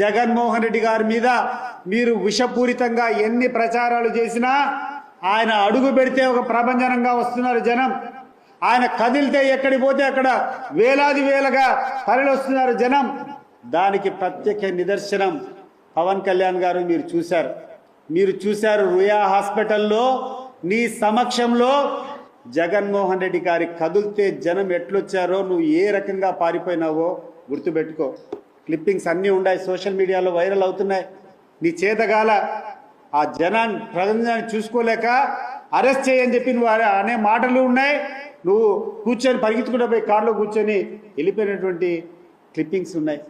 జగన్మోహన్ రెడ్డి గారి మీద మీరు విషపూరితంగా ఎన్ని ప్రచారాలు చేసినా ఆయన అడుగు పెడితే ఒక ప్రభంజనంగా వస్తున్నారు జనం. ఆయన కదిలితే ఎక్కడికి పోతే అక్కడ వేలాది వేలగా తరలివస్తున్నారు జనం. దానికి ప్రత్యేక నిదర్శనం పవన్ కళ్యాణ్ గారు మీరు చూశారు. మీరు చూశారు రుయా హాస్పిటల్లో నీ సమక్షంలో జగన్మోహన్ రెడ్డి గారి కదిలితే జనం ఎట్లొచ్చారో నువ్వు ఏ రకంగా పారిపోయినావో గుర్తుపెట్టుకో. క్లిప్పింగ్స్ అన్నీ ఉన్నాయి సోషల్ మీడియాలో వైరల్ అవుతున్నాయి. నీ చేతగాల ఆ జనాన్ని ప్రజలను చూసుకోలేక అరెస్ట్ చేయని చెప్పి నువ్వు అనే- మాటలు ఉన్నాయి. నువ్వు కూర్చొని పరిగెత్తుకుంటూ పోయి కారులో కూర్చొని వెళ్ళిపోయినటువంటి క్లిప్పింగ్స్ ఉన్నాయి.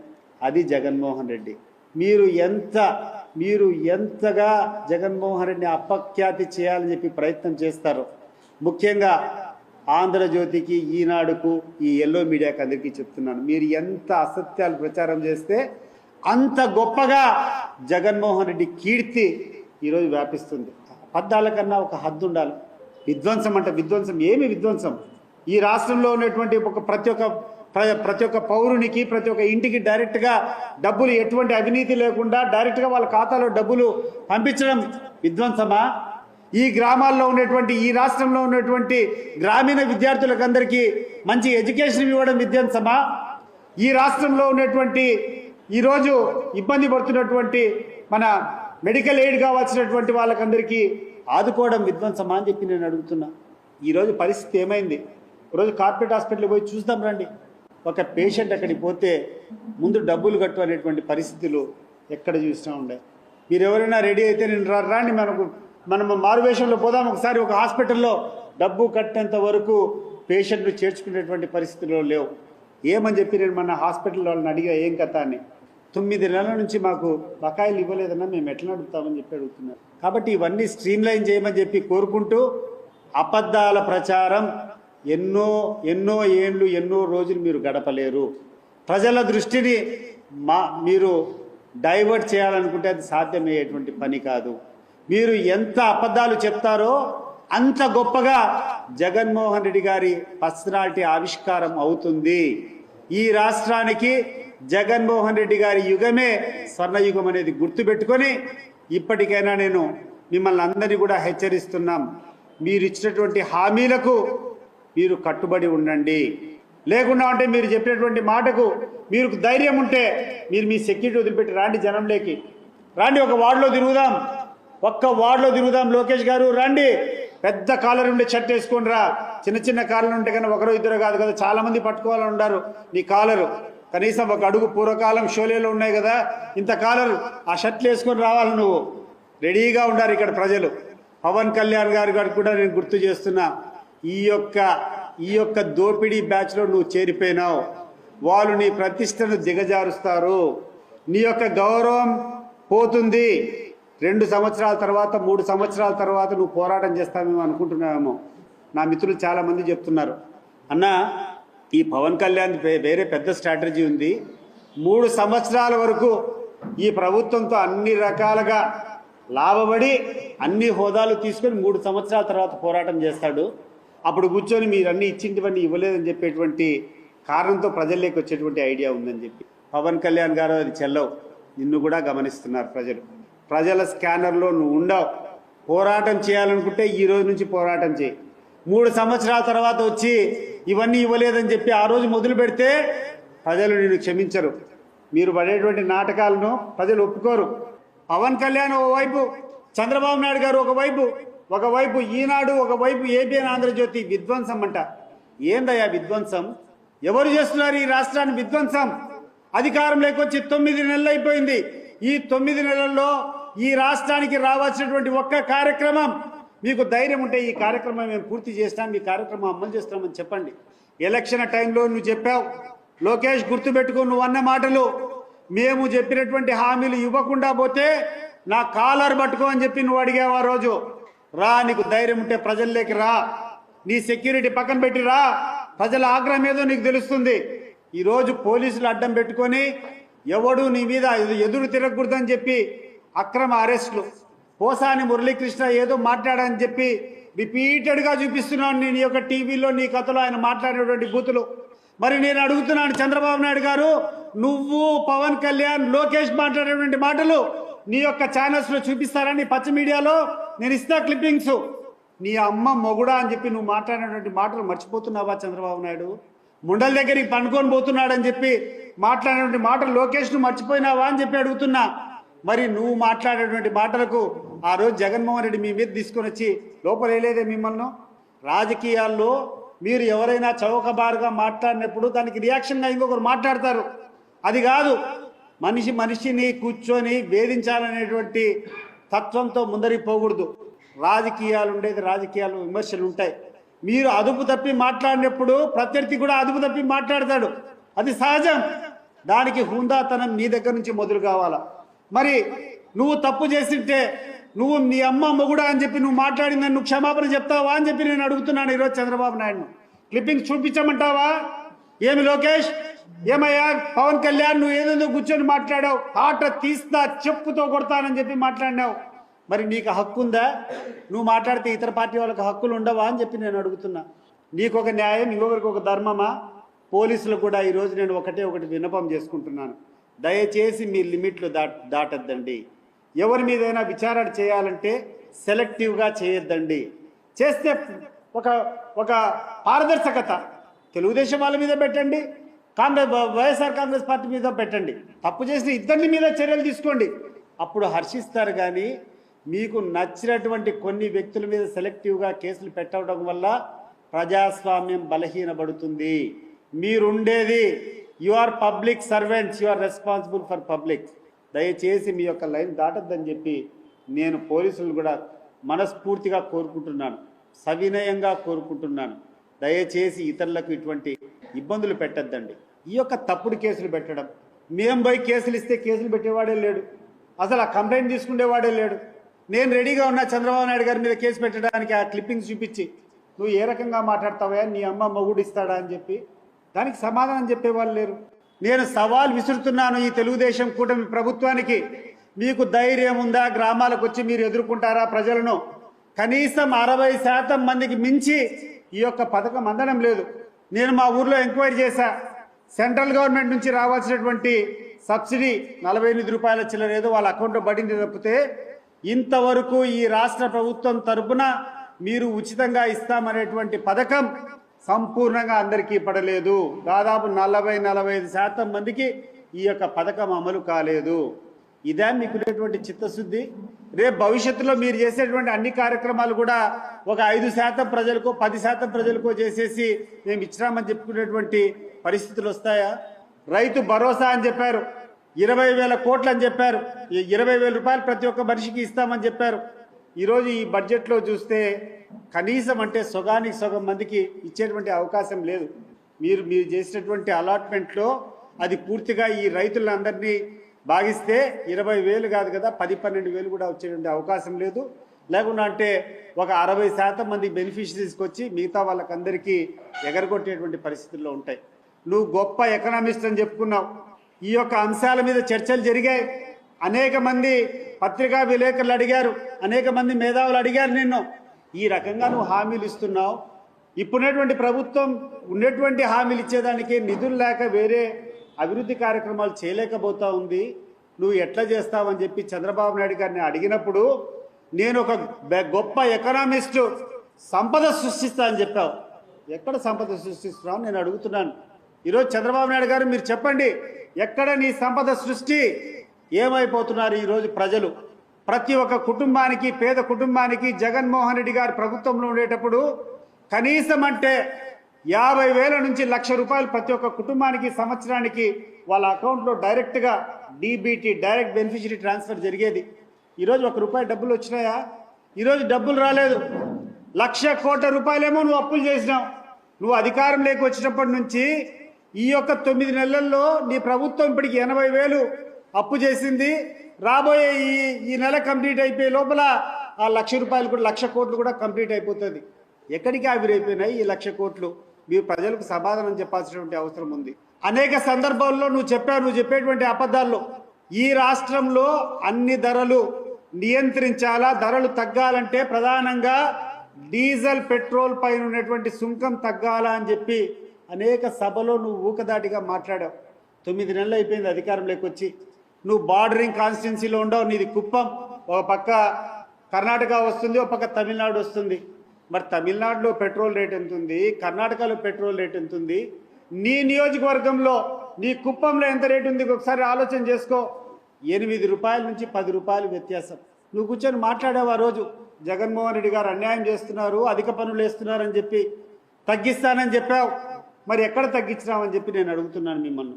అది జగన్మోహన్ రెడ్డి. మీరు ఎంత మీరు ఎంతగా జగన్మోహన్ రెడ్డిని అపఖ్యాతి చేయాలని చెప్పి ప్రయత్నం చేస్తారు ముఖ్యంగా ఆంధ్రజ్యోతికి ఈనాడుకు ఈ ఎల్లో మీడియాకి అందరికీ చెప్తున్నాను. మీరు ఎంత అసత్యాలు ప్రచారం చేస్తే అంత గొప్పగా జగన్మోహన్ రెడ్డి కీర్తి ఈరోజు వ్యాపిస్తుంది. అబద్ధాల కన్నా ఒక హద్దు ఉండాలి. విధ్వంసం అంటే విధ్వంసం ఏమి విధ్వంసం? ఈ రాష్ట్రంలో ఉన్నటువంటి ఒక ప్రతి ఒక్క ప్ర- ప్రతి ఒక్క పౌరునికి ప్రతి ఒక్క ఇంటికి డైరెక్ట్గా డబ్బులు ఎటువంటి అవినీతి లేకుండా డైరెక్ట్గా వాళ్ళ ఖాతాలో డబ్బులు పంపించడం విధ్వంసమా? ఈ గ్రామాల్లో ఉన్నటువంటి ఈ రాష్ట్రంలో ఉన్నటువంటి గ్రామీణ విద్యార్థులకు అందరికీ మంచి ఎడ్యుకేషన్ ఇవ్వడం విధ్వంసమా? ఈ రాష్ట్రంలో ఉన్నటువంటి ఈరోజు ఇబ్బంది పడుతున్నటువంటి మన మెడికల్ ఎయిడ్ కావాల్సినటువంటి వాళ్ళకందరికీ ఆదుకోవడం విధ్వంసమా అని చెప్పి నేను అడుగుతున్నా. ఈరోజు పరిస్థితి ఏమైంది? ఈరోజు కార్పొరేట్ హాస్పిటల్కి పోయి చూద్దాం రండి. ఒక పేషెంట్ అక్కడికి పోతే ముందు డబ్బులు కట్టు అనేటువంటి పరిస్థితులు ఎక్కడ చూసినా ఉండే. మీరు ఎవరైనా రెడీ అయితే నేను రండి రాండి మనకు మనము మారువేషంలో పోదాం. ఒకసారి ఒక హాస్పిటల్లో డబ్బు కట్టేంత వరకు పేషెంట్లు చేర్చుకునేటువంటి పరిస్థితుల్లో లేవు. ఏమని చెప్పి నేను మన హాస్పిటల్ వాళ్ళని అడిగా ఏం కథ అని. తొమ్మిది నెలల నుంచి మాకు బకాయిలు ఇవ్వలేదన్నా మేము ఎట్లా అడుగుతామని చెప్పి అడుగుతున్నారు. కాబట్టి ఇవన్నీ స్ట్రీమ్లైన్ చేయమని చెప్పి కోరుకుంటూ అబద్ధాల ప్రచారం ఎన్నో ఎన్నో ఏండ్లు ఎన్నో రోజులు మీరు గడపలేరు. ప్రజల దృష్టిని మా మీరు డైవర్ట్ చేయాలనుకుంటే అది సాధ్యమయ్యేటువంటి పని కాదు. మీరు ఎంత అబద్ధాలు చెప్తారో అంత గొప్పగా జగన్మోహన్ రెడ్డి గారి పర్సనాలిటీ ఆవిష్కారం అవుతుంది. ఈ రాష్ట్రానికి జగన్మోహన్ రెడ్డి గారి యుగమే స్వర్ణయుగం అనేది గుర్తుపెట్టుకొని ఇప్పటికైనా నేను మిమ్మల్ని అందరినీ కూడా హెచ్చరిస్తున్నాం. మీరు ఇచ్చినటువంటి హామీలకు మీరు కట్టుబడి ఉండండి. లేకుండా ఉంటే మీరు చెప్పినటువంటి మాటకు మీరు ధైర్యం ఉంటే మీరు మీ సెక్యూరిటీ వదిలిపెట్టి రాండి జనంలోకి. రాండి ఒక వార్డులో తిరుగుదాం. ఒక్క వార్డులో తిరుగుదాం లోకేష్ గారు రండి. పెద్ద కాలర్ ఉండే షర్ట్ వేసుకోండిరా రా. చిన్న చిన్న కాలర్ ఉంటే కానీ ఒకరో ఇద్దరు కాదు కదా చాలా మంది పట్టుకోవాలని ఉండారు నీ కాలరు. కనీసం ఒక అడుగు పూర్వకాలం షోలేలో ఉన్నాయి కదా ఇంత కాలర్ ఆ షర్ట్లు వేసుకొని రావాలి నువ్వు. రెడీగా ఉండారు ఇక్కడ ప్రజలు. పవన్ కళ్యాణ్ గారి గారికి కూడా నేను గుర్తు చేస్తున్నా ఈ యొక్క ఈ యొక్క దోపిడీ బ్యాచ్లో నువ్వు చేరిపోయినావు. వాళ్ళు నీ ప్రతిష్టను దిగజారుస్తారు. నీ యొక్క గౌరవం పోతుంది. రెండు సంవత్సరాల తర్వాత మూడు సంవత్సరాల తర్వాత నువ్వు పోరాటం చేస్తావేమో అనుకుంటున్నావేమో. నా మిత్రులు చాలామంది చెప్తున్నారు. అన్న ఈ పవన్ కళ్యాణ్ వేరే పెద్ద స్ట్రాటజీ ఉంది. మూడు సంవత్సరాల వరకు ఈ ప్రభుత్వంతో అన్ని రకాలుగా లాభపడి అన్ని హోదాలు తీసుకొని మూడు సంవత్సరాల తర్వాత పోరాటం చేస్తాడు. అప్పుడు కూర్చొని మీరు అన్ని ఇచ్చింటివన్నీ ఇవ్వలేదని చెప్పేటువంటి కారణంతో ప్రజల్లోకి వచ్చేటువంటి ఐడియా ఉందని చెప్పి. పవన్ కళ్యాణ్ గారు అది చెల్లవు. నిన్ను కూడా గమనిస్తున్నారు ప్రజలు. ప్రజల స్కానర్లో నువ్వు ఉండవు. పోరాటం చేయాలనుకుంటే ఈ రోజు నుంచి పోరాటం చేయి. మూడు సంవత్సరాల తర్వాత వచ్చి ఇవన్నీ ఇవ్వలేదని చెప్పి ఆ రోజు మొదలు పెడితే ప్రజలు నిన్ను క్షమించరు. మీరు పడేటువంటి నాటకాలను ప్రజలు ఒప్పుకోరు. పవన్ కళ్యాణ్ ఓవైపు చంద్రబాబు నాయుడు గారు ఒకవైపు ఒకవైపు ఈనాడు ఒకవైపు ఏబిఎన్ ఆంధ్రజ్యోతి విధ్వంసం అంట. ఏందయ్యా విధ్వంసం? ఎవరు చేస్తున్నారు ఈ రాష్ట్రాన్ని విధ్వంసం? అధికారం లేకొచ్చి తొమ్మిది నెలలు అయిపోయింది. ఈ తొమ్మిది నెలల్లో ఈ రాష్ట్రానికి రావాల్సినటువంటి ఒక్క కార్యక్రమం. మీకు ధైర్యం ఉంటే ఈ కార్యక్రమం మేము పూర్తి చేస్తాం ఈ కార్యక్రమం అమలు చేస్తామని చెప్పండి. ఎలక్షన్ టైంలో నువ్వు చెప్పావు. లోకేష్ గుర్తుపెట్టుకో నువ్వు అన్న మాటలు. మేము చెప్పినటువంటి హామీలు ఇవ్వకుండా పోతే నా కాలర్ పట్టుకో అని చెప్పి నువ్వు అడిగావు ఆ రోజు. రా నీకు ధైర్యం ఉంటే ప్రజల్లోకి రా. నీ సెక్యూరిటీ పక్కన పెట్టి రా. ప్రజల ఆగ్రహం ఏదో నీకు తెలుస్తుంది. ఈరోజు పోలీసులు అడ్డం పెట్టుకొని ఎవడు నీ మీద ఎదురు తిరగకూడదని చెప్పి అక్రమ అరెస్టులు. పోసాని మురళీకృష్ణ ఏదో మాట్లాడని చెప్పి రిపీటెడ్గా చూపిస్తున్నాను నేను ఈ యొక్క టీవీలో నీ కథలో ఆయన మాట్లాడినటువంటి బూతులు. మరి నేను అడుగుతున్నాను చంద్రబాబు నాయుడు గారు నువ్వు పవన్ కళ్యాణ్ లోకేష్ మాట్లాడేటువంటి మాటలు నీ యొక్క ఛానల్స్లో చూపిస్తారని పచ్చ మీడియాలో నేను ఇస్తా క్లిప్పింగ్స్. నీ అమ్మ మొగుడా అని చెప్పి నువ్వు మాట్లాడినటువంటి మాటలు మర్చిపోతున్నావా చంద్రబాబు నాయుడు? ముండల దగ్గరికి పండుకొని పోతున్నాడని చెప్పి మాట్లాడినటువంటి మాటలు లోకేష్ను మర్చిపోయినావా అని చెప్పి అడుగుతున్నా. మరి నువ్వు మాట్లాడేటువంటి మాటలకు ఆ రోజు జగన్మోహన్ రెడ్డి మీ మీద తీసుకొని వచ్చి లోపలేయలేదే మిమ్మల్ని? రాజకీయాల్లో మీరు ఎవరైనా చౌకబారుగా మాట్లాడినప్పుడు దానికి రియాక్షన్గా ఇంకొకరు మాట్లాడతారు. అది కాదు. మనిషి మనిషిని కూర్చొని వేధించాలనేటువంటి తత్వంతో ముందరికి పోకూడదు రాజకీయాలు ఉండేది రాజకీయాలు విమర్శలు ఉంటాయి. మీరు అదుపు తప్పి మాట్లాడినప్పుడు ప్రత్యర్థి కూడా అదుపు తప్పి మాట్లాడతాడు. అది సహజం. దానికి హుందాతనం నీ దగ్గర నుంచి మొదలు కావాలా? మరి నువ్వు తప్పు చేసింటే నువ్వు నీ అమ్మ మొగుడా అని చెప్పి నువ్వు మాట్లాడిందని నువ్వు క్షమాపణ చెప్తావా అని చెప్పి నేను అడుగుతున్నాను ఈరోజు చంద్రబాబు నాయుడు క్లిప్పింగ్ చూపించమంటావా? ఏమి లోకేష్? ఏమయ్యా? పవన్ కళ్యాణ్ నువ్వు ఏదేదో కూర్చొని మాట్లాడావు. ఆట తీస్తా చెప్పుతో కొడతానని చెప్పి మాట్లాడినావు. మరి నీకు హక్కు ఉందా? నువ్వు మాట్లాడితే ఇతర పార్టీ వాళ్ళకి హక్కులు ఉండవా అని చెప్పి నేను అడుగుతున్నా. నీకు ఒక న్యాయం ఇంకొకరికి ఒక ధర్మమా? పోలీసులు కూడా ఈరోజు నేను ఒకటే ఒకటి విన్నపం చేసుకుంటున్నాను. దయచేసి మీ లిమిట్లు దాట్ దాటద్దండి. ఎవరి మీదైనా విచారణ చేయాలంటే సెలెక్టివ్గా చేయొద్దండి. చేస్తే ఒక ఒక పారదర్శకత తెలుగుదేశం వాళ్ళ మీద పెట్టండి కాంగ్రెస్ వైఎస్ఆర్ కాంగ్రెస్ పార్టీ మీద పెట్టండి. తప్పు చేసిన ఇద్దరిని మీద చర్యలు తీసుకోండి. అప్పుడు హర్షిస్తారు కానీ మీకు నచ్చినటువంటి కొన్ని వ్యక్తుల మీద సెలెక్టివ్గా కేసులు పెట్టడం వల్ల ప్రజాస్వామ్యం బలహీనపడుతుంది. మీరుండేది you are public servants you are responsible for public దయచేసి మీ యొక్క లైన్ దాటద్దని చెప్పి నేను పోలీసులు కూడా మనస్ఫూర్తిగా కోరుకుంటున్నాను. సవినయంగా కోరుకుంటున్నాను. దయచేసి ఇతరులకు ఇటువంటి ఇబ్బందులు పెట్టద్దండి. ఈ యొక్క తప్పుడు కేసులు పెట్టడం. మేం పోయి కేసులు ఇస్తే కేసులు పెట్టేవాడే లేడు. అసలు ఆ కంప్లైంట్ తీసుకునేవాడే లేడు. నేను రెడీగా ఉన్న చంద్రబాబు నాయుడు గారి మీద కేసు పెట్టడానికి ఆ క్లిప్పింగ్స్ చూపించి నువ్వు ఏ రకంగా మాట్లాడతావా నీ అమ్మ మొగుడు ఇస్తాడా? అని చెప్పి దానికి సమాధానం చెప్పేవాళ్ళు లేరు. నేను సవాల్ విసురుతున్నాను ఈ తెలుగుదేశం కూటమి ప్రభుత్వానికి. మీకు ధైర్యం ఉందా? గ్రామాలకు వచ్చి మీరు ఎదుర్కొంటారా ప్రజలను? కనీసం అరవై శాతం మందికి మించి ఈ యొక్క పథకం అందడం లేదు. నేను మా ఊర్లో ఎంక్వైరీ చేశా. సెంట్రల్ గవర్నమెంట్ నుంచి రావాల్సినటువంటి సబ్సిడీ నలభై ఎనిమిది రూపాయల చిల్లర ఏదో వాళ్ళ అకౌంట్లో పడింది తప్పితే ఇంతవరకు ఈ రాష్ట్ర ప్రభుత్వం తరపున మీరు ఉచితంగా ఇస్తామనేటువంటి పథకం సంపూర్ణంగా అందరికీ పడలేదు దాదాపు నలభై నలభై ఐదు శాతం మందికి ఈ యొక్క పథకం అమలు కాలేదు. ఇదే మీకున్నటువంటి చిత్తశుద్ధి. రేపు భవిష్యత్తులో మీరు చేసేటువంటి అన్ని కార్యక్రమాలు కూడా ఒక ఐదు శాతం ప్రజలకు పది శాతం ప్రజలకు చేసేసి మేము ఇచ్చినామని చెప్పుకునేటువంటి పరిస్థితులు వస్తాయా? రైతు భరోసా అని చెప్పారు. ఇరవై వేల కోట్లు అని చెప్పారు. ఇరవై వేల రూపాయలు ప్రతి ఒక్క మనిషికి ఇస్తామని చెప్పారు. ఈరోజు ఈ బడ్జెట్లో చూస్తే కనీసం అంటే సొగానికి సగం మందికి ఇచ్చేటువంటి అవకాశం లేదు. మీరు మీరు చేసినటువంటి అలాట్మెంట్లో అది పూర్తిగా ఈ రైతులందరినీ భాగిస్తే ఇరవై వేలు కాదు కదా పది పన్నెండు వేలు కూడా వచ్చేటువంటి అవకాశం లేదు. లేకుండా అంటే ఒక అరవై శాతం మంది బెనిఫిషరీస్కి వచ్చి మిగతా వాళ్ళకందరికీ ఎగరగొట్టేటువంటి పరిస్థితుల్లో ఉంటాయి. నువ్వు గొప్ప ఎకనామిస్ట్ అని చెప్పుకున్నావు. ఈ యొక్క అంశాల మీద చర్చలు జరిగాయి. అనేక మంది పత్రికా విలేకరులు అడిగారు అనేక మంది మేధావులు అడిగారు నిన్ను. ఈ రకంగా నువ్వు హామీలు ఇస్తున్నావు. ఇప్పుడున్నటువంటి ప్రభుత్వం ఉన్నటువంటి హామీలు ఇచ్చేదానికి నిధులు లేక వేరే అభివృద్ధి కార్యక్రమాలు చేయలేకపోతా ఉంది. నువ్వు ఎట్లా చేస్తావని చెప్పి చంద్రబాబు నాయుడు గారిని అడిగినప్పుడు నేను ఒక గొప్ప ఎకనామిస్ట్ సంపద సృష్టిస్తా అని చెప్పావు. ఎక్కడ సంపద సృష్టిస్తున్నావు నేను అడుగుతున్నాను. ఈరోజు చంద్రబాబు నాయుడు గారు మీరు చెప్పండి ఎక్కడ నీ సంపద సృష్టి? ఏమైపోతున్నారు ఈరోజు ప్రజలు? ప్రతి ఒక్క కుటుంబానికి పేద కుటుంబానికి జగన్మోహన్ రెడ్డి గారు ప్రభుత్వంలో ఉండేటప్పుడు కనీసం అంటే యాభై వేల నుంచి లక్ష రూపాయలు ప్రతి ఒక్క కుటుంబానికి సంవత్సరానికి వాళ్ళ అకౌంట్లో డైరెక్ట్గా డీబీటీ డైరెక్ట్ బెనిఫిషరీ ట్రాన్స్ఫర్ జరిగేది. ఈరోజు ఒక రూపాయి డబ్బులు వచ్చినాయా? ఈరోజు డబ్బులు రాలేదు. లక్ష కోట్ల రూపాయలేమో నువ్వు అప్పులు చేసినావు. నువ్వు అధికారం లేక వచ్చినప్పటి నుంచి ఈ యొక్క తొమ్మిది నెలల్లో నీ ప్రభుత్వం ఇప్పటికి ఎనభై వేలు అప్పు చేసింది. రాబోయే ఈ ఈ నెల కంప్లీట్ అయిపోయే లోపల ఆ లక్ష రూపాయలు కూడా లక్ష కోట్లు కూడా కంప్లీట్ అయిపోతుంది. ఎక్కడికి ఆవిరైపోయినాయి ఈ లక్ష కోట్లు? మీరు ప్రజలకు సమాధానం చెప్పాల్సినటువంటి అవసరం ఉంది. అనేక సందర్భాల్లో నువ్వు చెప్పావు నువ్వు చెప్పేటువంటి అబద్ధాల్లో. ఈ రాష్ట్రంలో అన్ని ధరలు నియంత్రించాలా? ధరలు తగ్గాలంటే ప్రధానంగా డీజిల్ పెట్రోల్ పైన ఉన్నటువంటి సుంకం తగ్గాలా అని చెప్పి అనేక సభలో నువ్వు ఊకదాటిగా మాట్లాడావు. తొమ్మిది నెలలు అయిపోయింది అధికారంలోకి వచ్చి నువ్వు బార్డరింగ్ కాన్స్టిట్యున్సీలో ఉండవు నీది కుప్పం. ఒక పక్క కర్ణాటక వస్తుంది ఒక పక్క తమిళనాడు వస్తుంది. మరి తమిళనాడులో పెట్రోల్ రేట్ ఎంత ఉంది కర్ణాటకలో పెట్రోల్ రేట్ ఎంత ఉంది నీ నియోజకవర్గంలో నీ కుప్పంలో ఎంత రేటు ఉంది ఒకసారి ఆలోచన చేసుకో. ఎనిమిది రూపాయల నుంచి పది రూపాయలు వ్యత్యాసం. నువ్వు కూర్చొని మాట్లాడావు ఆ రోజు. జగన్మోహన్ రెడ్డి గారు అన్యాయం చేస్తున్నారు అధిక పనులు వేస్తున్నారని చెప్పి తగ్గిస్తానని చెప్పావు. మరి ఎక్కడ తగ్గించినావని చెప్పి నేను అడుగుతున్నాను మిమ్మల్ని.